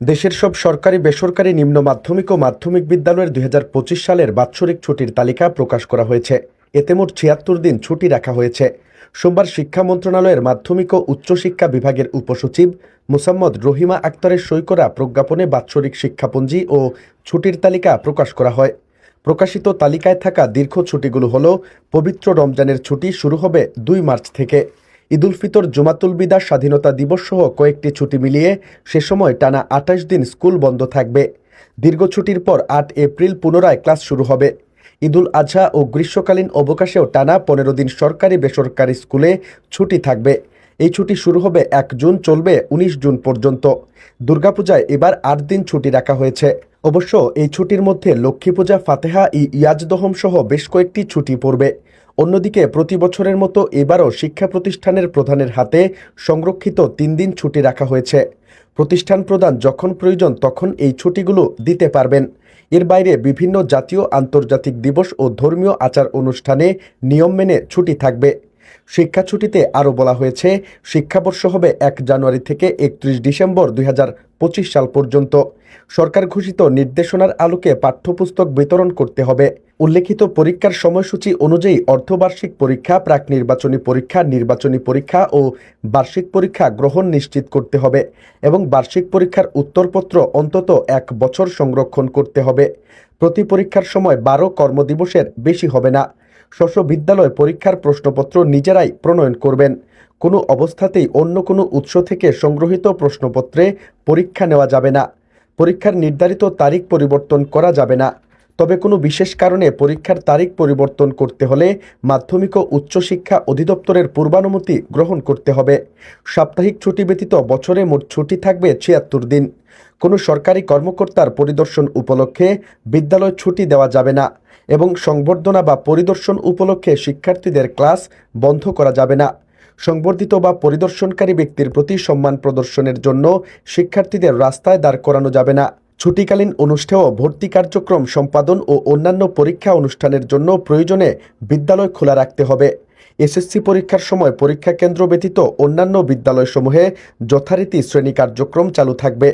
দেশের সব সরকারি, বেসরকারি নিম্ন মাধ্যমিক ও মাধ্যমিক বিদ্যালয়ের দুই হাজার পঁচিশ সালের বাৎসরিক ছুটির তালিকা প্রকাশ করা হয়েছে। এতে মোট ছিয়াত্তর দিন ছুটি রাখা হয়েছে। সোমবার শিক্ষা মন্ত্রণালয়ের মাধ্যমিক ও উচ্চশিক্ষা বিভাগের উপসচিব মুসাম্মদ রহিমা আক্তারের সই করা প্রজ্ঞাপনে বাৎসরিক শিক্ষাপঞ্জি ও ছুটির তালিকা প্রকাশ করা হয়। প্রকাশিত তালিকায় থাকা দীর্ঘ ছুটিগুলো হল, পবিত্র রমজানের ছুটি শুরু হবে দুই মার্চ থেকে। ঈদুল ফিতর, জুমাতুল বিদা, স্বাধীনতা দিবস সহ কয়েকটি ছুটি মিলিয়ে সে সময় টানা আঠাশ দিন স্কুল বন্ধ থাকবে। দীর্ঘ ছুটির পর আট এপ্রিল পুনরায় ক্লাস শুরু হবে। ঈদুল আজহা ও গ্রীষ্মকালীন অবকাশেও টানা পনেরো দিন সরকারি বেসরকারি স্কুলে ছুটি থাকবে। এই ছুটি শুরু হবে এক জুন, চলবে উনিশ জুন পর্যন্ত। দুর্গাপূজায় এবার আট দিন ছুটি রাখা হয়েছে। অবশ্য এই ছুটির মধ্যে লক্ষ্মী পূজা, ফাতেহা, ই ইয়াজদহম সহ বেশ কয়েকটি ছুটি পড়বে। অন্যদিকে প্রতি বছরের মতো এবারও শিক্ষা প্রতিষ্ঠানের প্রধানের হাতে সংরক্ষিত তিন দিন ছুটি রাখা হয়েছে। প্রতিষ্ঠান প্রদান যখন প্রয়োজন তখন এই ছুটিগুলো দিতে পারবেন। এর বাইরে বিভিন্ন জাতীয় আন্তর্জাতিক দিবস ও ধর্মীয় আচার অনুষ্ঠানে নিয়ম মেনে ছুটি থাকবে। শিক্ষা ছুটিতে আরও বলা হয়েছে, শিক্ষাবর্ষ হবে এক জানুয়ারি থেকে একত্রিশ ডিসেম্বর দুই পঁচিশ সাল পর্যন্ত। সরকার ঘোষিত নির্দেশনার আলোকে পাঠ্যপুস্তক বিতরণ করতে হবে। উল্লেখিত পরীক্ষার সময়সূচি অনুযায়ী অর্ধবার্ষিক পরীক্ষা, প্রাক নির্বাচনী পরীক্ষা নির্বাচনী পরীক্ষা ও বার্ষিক পরীক্ষা গ্রহণ নিশ্চিত করতে হবে এবং বার্ষিক পরীক্ষার উত্তরপত্র অন্তত এক বছর সংরক্ষণ করতে হবে। প্রতি পরীক্ষার সময় বারো কর্মদিবসের বেশি হবে না। স্ব বিদ্যালয় পরীক্ষার প্রশ্নপত্র নিজেরাই প্রণয়ন করবেন। কোনো অবস্থাতেই অন্য কোনো উৎস থেকে সংগ্রহীত প্রশ্নপত্রে পরীক্ষা নেওয়া যাবে না। পরীক্ষার নির্ধারিত তারিখ পরিবর্তন করা যাবে না। তবে কোনো বিশেষ কারণে পরীক্ষার তারিখ পরিবর্তন করতে হলে মাধ্যমিক ও উচ্চশিক্ষা অধিদপ্তরের পূর্বানুমতি গ্রহণ করতে হবে। সাপ্তাহিক ছুটি ব্যতীত বছরে মোট ছুটি থাকবে ছিয়াত্তর দিন। কোনো সরকারি কর্মকর্তার পরিদর্শন উপলক্ষে বিদ্যালয় ছুটি দেওয়া যাবে না এবং সংবর্ধনা বা পরিদর্শন উপলক্ষে শিক্ষার্থীদের ক্লাস বন্ধ করা যাবে না। সংবর্ধিত বা পরিদর্শনকারী ব্যক্তির প্রতি সম্মান প্রদর্শনের জন্য শিক্ষার্থীদের রাস্তায় দাঁড় করানো যাবে না। ছুটিকালীন অনুষ্ঠেয় ভর্তি কার্যক্রম সম্পাদন ও অন্যান্য পরীক্ষা অনুষ্ঠানের জন্য প্রয়োজনে বিদ্যালয় খোলা রাখতে হবে। এসএসসি পরীক্ষার সময় পরীক্ষা কেন্দ্র ব্যতীত অন্যান্য বিদ্যালয়সমূহে যথারীতি শ্রেণি কার্যক্রম চালু থাকবে।